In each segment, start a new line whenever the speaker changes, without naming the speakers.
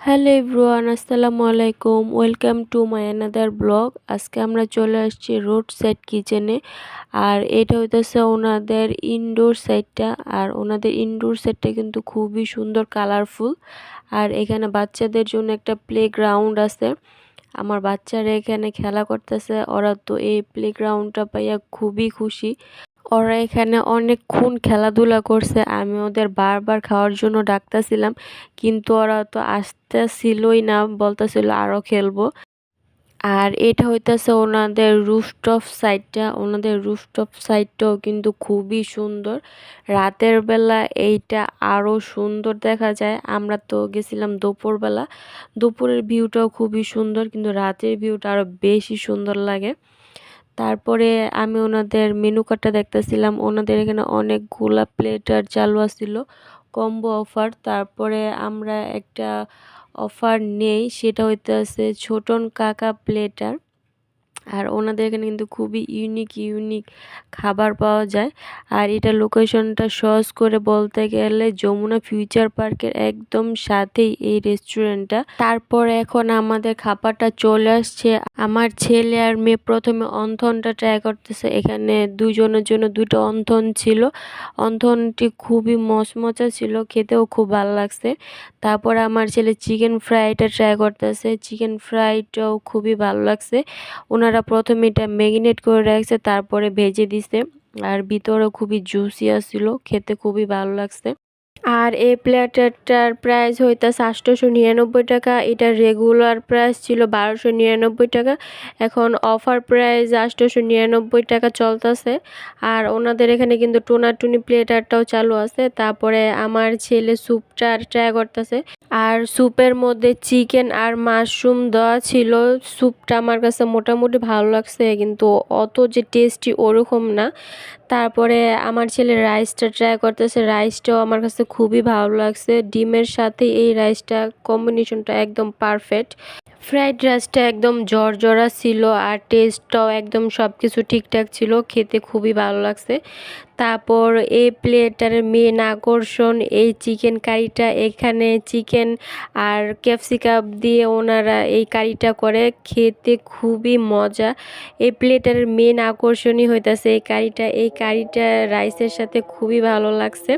Hello everyone, আসসালামু আলাইকুম। Welcome to my another blog. আজকে আমরা চলে আসছি রোড সাইড কিচেনে। আর এটা হইতেছে ওনাদের ইনডোর সাইডটা। আর ওনাদের ইনডোর সাইডটা কিন্তু খুবই সুন্দর, কালারফুল। আর এখানে বাচ্চাদের জন্য একটা প্লে গ্রাউন্ড আছে। আমার বাচ্চারা এখানে খেলা করতেছে। ওরা তো এই প্লে গ্রাউন্ডটা পাইয়া খুবই খুশি। ওরা এখানে অনেকক্ষণ খেলাধুলা করছে। আমি ওদের বারবার খাওয়ার জন্য ডাকতেছিলাম, কিন্তু ওরা তো আসতেছিলই না, বলতেছিল আরও খেলব। আর এটা হইতেছে ওনাদের রুফটপ সাইডটা ওনাদের রুফটপ সাইডটাও কিন্তু খুবই সুন্দর। রাতের বেলা এইটা আরও সুন্দর দেখা যায়। আমরা তো গেছিলাম দুপুরবেলা দুপুরের ভিউটাও খুবই সুন্দর, কিন্তু রাতের ভিউটা আরও বেশি সুন্দর লাগে। তারপরে আমি ওনাদের মেনু কার্ডটা দেখতেছিলাম। ওনাদের এখানে অনেকগুলা প্লেটার চালু আছিল কম্বো অফার তারপরে আমরা একটা অফার নেই, সেটা হইতেছে ছোটন কাকা প্লেটার আর ওনাদের এখানে কিন্তু খুবই ইউনিক ইউনিক খাবার পাওয়া যায়। আর এটা লোকেশনটা সহজ করে বলতে গেলে যমুনা ফিউচার পার্কের একদম সাথেই এই রেস্টুরেন্টটা তারপর এখন আমাদের খাবারটা চলে আসছে। আমার ছেলে আর মেয়ে প্রথমে অন্থনটা ট্রাই করতেছে। এখানে দুজনের জন্য দুটো অন্থন ছিল। অন্থনটি খুবই মচমচা ছিল, খেতেও খুব ভালো লাগছে। তারপর আমার ছেলে চিকেন ফ্রাইটা ট্রাই করতেছে। চিকেন ফ্রাইটাও খুবই ভালো লাগছে। ওনারা ওনারা প্রথমে এটা ম্যাগিনেট করে রাখছে, তারপরে ভেজে দিছে। আর ভিতরে খুবই জুসি আসছিল, খেতে খুবই ভালো লাগছে। আর এই প্লেটারটার প্রাইস হইতাছে আটশোশো নিরানব্বই টাকা এটার রেগুলার প্রাইস ছিল বারোশো নিরানব্বই টাকা। এখন অফার প্রাইস আটশোশো নিরানব্বই টাকা চলতেছে। আর ওনাদের এখানে কিন্তু টোনাটুনি প্লেটারটাও চালু আছে। তারপরে আমার ছেলে স্যুপটা ট্রাই করতেছে। আর স্যুপের মধ্যে চিকেন আর মাশরুম দেওয়া ছিল। স্যুপটা আমার কাছে মোটামুটি ভালো লাগছে, কিন্তু অত যে টেস্টি ওরকম না। তারপরে আমার ছেলে রাইসটা ট্রাই করতেছে রাইসটাও আমার কাছে খুবই ভালো লাগছে। ডিমের সাথে এই রাইসটা কম্বিনেশনটা একদম পারফেক্ট ফ্রাইড রাইসটা একদম জর্জরা ছিল আর টেস্টটাও একদম সব কিছু ঠিকঠাক ছিল, খেতে খুবই ভালো লাগছে। তারপর এই প্লেটার মেন আকর্ষণ এই চিকেন কারিটা এখানে চিকেন আর ক্যাপসিকাম দিয়ে ওনারা এই কারিটা করে। খেতে খুবই মজা। এই প্লেটার মেন আকর্ষণই হইতেছে এই কারিটা এই কারিটা রাইসের সাথে খুবই ভালো লাগছে।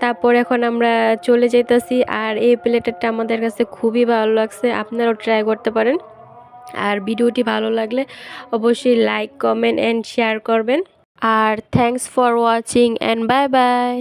তারপর এখন আমরা চলে যেতেছি আর এই প্লেটারটা আমাদের কাছে খুবই ভালো লাগছে। আপনারাও ট্রাই করতে পারেন। আর ভিডিওটি ভালো লাগলে অবশ্যই লাইক কমেন্ট অ্যান্ড শেয়ার করবেন। আর thanks for watching and bye bye